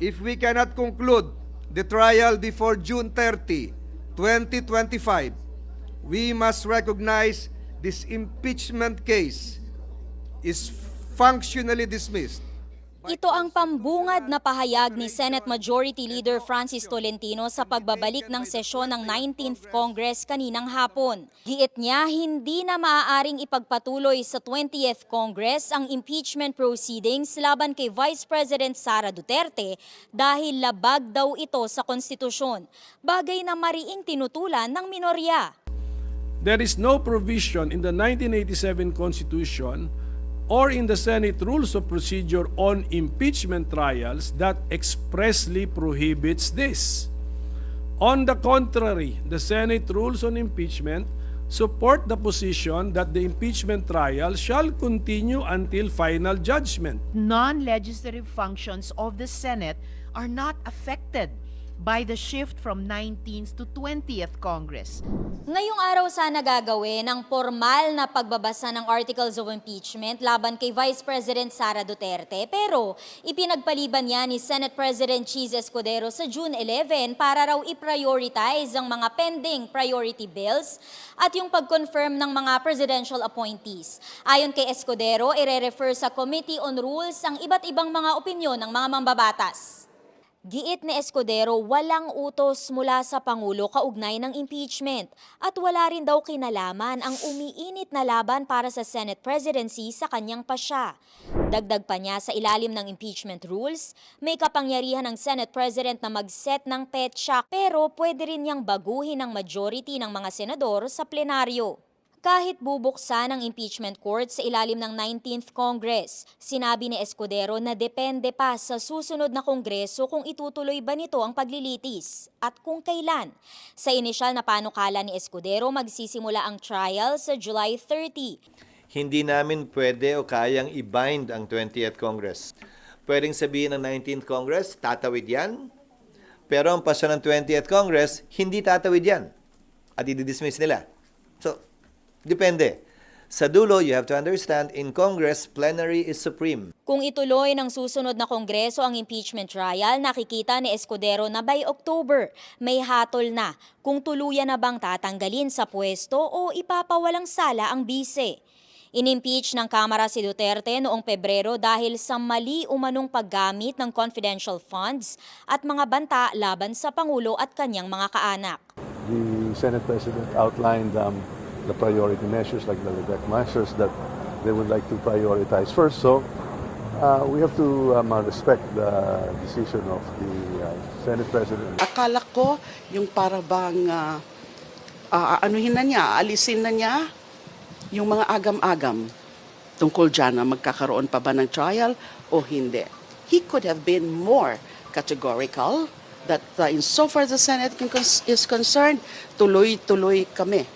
if we cannot conclude the trial before June 30, 2025, we must recognize this impeachment case is functionally dismissed. Ito ang pambungad na pahayag ni Senate Majority Leader Francis Tolentino sa pagbabalik ng sesyon ng 19th Congress kaninang hapon. Giit niya hindi na maaaring ipagpatuloy sa 20th Congress ang impeachment proceedings laban kay Vice President Sara Duterte dahil labag daw ito sa konstitusyon, bagay na mariing tinutulan ng minorya. There is no provision in the 1987 Constitution or in the Senate Rules of Procedure on impeachment trials that expressly prohibits this. On the contrary, the Senate Rules on Impeachment support the position that the impeachment trial shall continue until final judgment. non-legislative functions of the Senate are not affected by the shift from 19th to 20th Congress. Ngayong araw sana gagawin ang formal na pagbabasa ng Articles of Impeachment laban kay Vice President Sara Duterte pero ipinagpaliban niya ni Senate President Cheese Escudero sa June 11 para raw i-prioritize ang mga pending priority bills at yung pag-confirm ng mga presidential appointees. Ayon kay Escudero, ire-refer sa Committee on Rules ang iba't ibang mga opinyon ng mga mambabatas. Giit ni Escudero walang utos mula sa Pangulo kaugnay ng impeachment at wala rin daw kinalaman ang umiinit na laban para sa Senate presidency sa kanyang pasya. Dagdag pa niya sa ilalim ng impeachment rules, may kapangyarihan ng Senate President na mag-set ng petsa pero pwede rin niyang baguhin ang majority ng mga senador sa plenaryo. Kahit bubuksan ang impeachment court sa ilalim ng 19th Congress, sinabi ni Escudero na depende pa sa susunod na kongreso kung itutuloy ba nito ang paglilitis at kung kailan. Sa inisyal na panukala ni Escudero, magsisimula ang trial sa July 30. hindi namin pwede o kayang i-bind ang 20th Congress. Pwedeng sabihin ng 19th Congress, tatawid yan. Pero ang pasya ng 20th Congress, hindi tatawid yan. At i-dismiss nila. So, depende. Sa dulo, you have to understand, in Congress, plenary is supreme. Kung ituloy ng susunod na kongreso ang impeachment trial, nakikita ni Escudero na by October may hatol na kung tuluyan na bang tatanggalin sa pwesto o ipapawalang sala ang bise. Inimpeach ng Kamara si Duterte noong Pebrero dahil sa mali umanong paggamit ng confidential funds at mga banta laban sa Pangulo at kanyang mga kaanak. the Senate President outlined um, the priority measures, like the LEDEC measures, that they would like to prioritize first. So uh, we have to um, uh, respect the decision of the uh, Senate President. Akala ko yung para bang ah, ah, anuhin na niya, alisin na niya yung mga agam-agam tungkol dyan na magkakaroon pa ba ng trial o hindi. He could have been more categorical that uh, in so far the Senate is concerned, tuloy-tuloy kami.